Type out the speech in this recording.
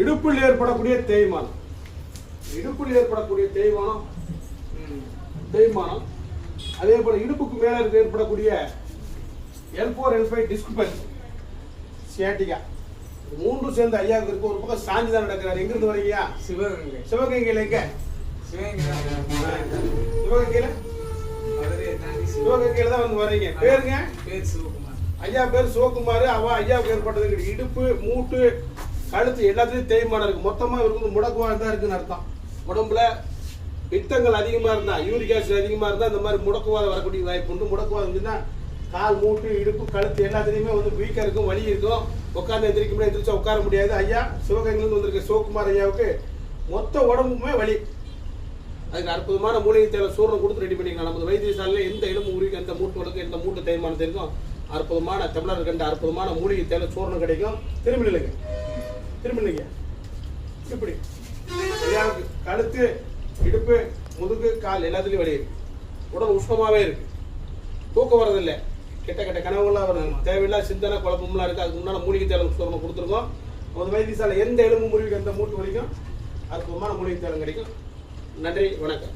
இடுப்பில் ஏற்படக்கூடிய தேய்மானம். இடுப்பில் ஏற்படக்கூடிய தேய்மானம் தேய்மானம். அதே போல இடுப்புக்கு மேல ஏற்படக்கூடிய எல் ஃபோர் எல் ஃபைவ் டிஸ்குபல் சியாட்டிகா இது மூன்றும் சேர்ந்து ஐயாவுக்கு இருக்கு ஒரு பக்கம் சாஞ்சி தான் நடக்கிறாரு. எங்கிருந்து வரீங்க? சிவகங்கை. சிவகங்கையில எங்க? சிவகங்கை சிவகங்கையில? சிவகங்கையில தான் வந்து வர்றீங்க பேருங்க? பேர் சிவகுமார். ஐயா பேர் சிவகுமார். அவ ஐயாவுக்கு ஏற்பட்டது. இடுப்பு மூட்டு கழுத்து எல்லாத்துலேயும் தேய்மானம் இருக்குது மொத்தமாக இவருக்கு வந்து முடக்குவாதம் தான் இருக்குன்னு அர்த்தம். உடம்புல பித்தங்கள் அதிகமாக இருந்தால் யூரிக் ஆசிட் அதிகமாக இருந்தால் இந்த மாதிரி முடக்குவாதம் வரக்கூடிய வாய்ப்பு உண்டு. முடக்குவாதம் இருந்துச்சுன்னா கால் மூட்டு இடுப்பு கழுத்து எல்லாத்துலேயுமே வந்து வீக்காக இருக்கும் வலி இருக்கும். உட்காந்து எந்திரிக்க முடியாது எந்திரிச்சா உட்கார முடியாது. ஐயா சிவகங்கையிலிருந்து வந்திருக்க சிவகுமார் ஐயாவுக்கு மொத்த உடம்புமே வலி. அதுக்கு அற்புதமான மூலிகை தேவை சூரணம் கொடுத்து ரெடி பண்ணிக்கலாம் நமது வைத்தியசாலையில் எந்த எலும்பு உரிக்கும் எந்த மூட்டு வழக்கு எந்த மூட்டு தேய்மானத்திற்கும் அற்புதமான தமிழர் கண்ட அற்புதமான மூலிகை தேவை சூரணம் கிடைக்கும். திரும்பி நிலைங்க திரும்பி இப்படி. கழுத்து இடுப்பு முதுகு கால் எல்லாத்துலேயும் வலி இருக்கு. உடல் உஷ்ணமாவே இருக்கு. தூக்கம் வரதில்லை கெட்ட கெட்ட கனவுகள்லாம் வருது தேவையில்லாத சிந்தனை குழப்பம்லாம் இருக்கு. அதுக்கு முன்னால் மூலிகை தேவை சூரணம் கொடுத்துருக்கோம். நமது வைத்தியசாலை எந்த எலும்பு முறிவுக்கு எந்த மூட்டு வலிக்கும்? அற்புதமான மூலிகை தேவை கிடைக்கும். நன்றி வணக்கம்.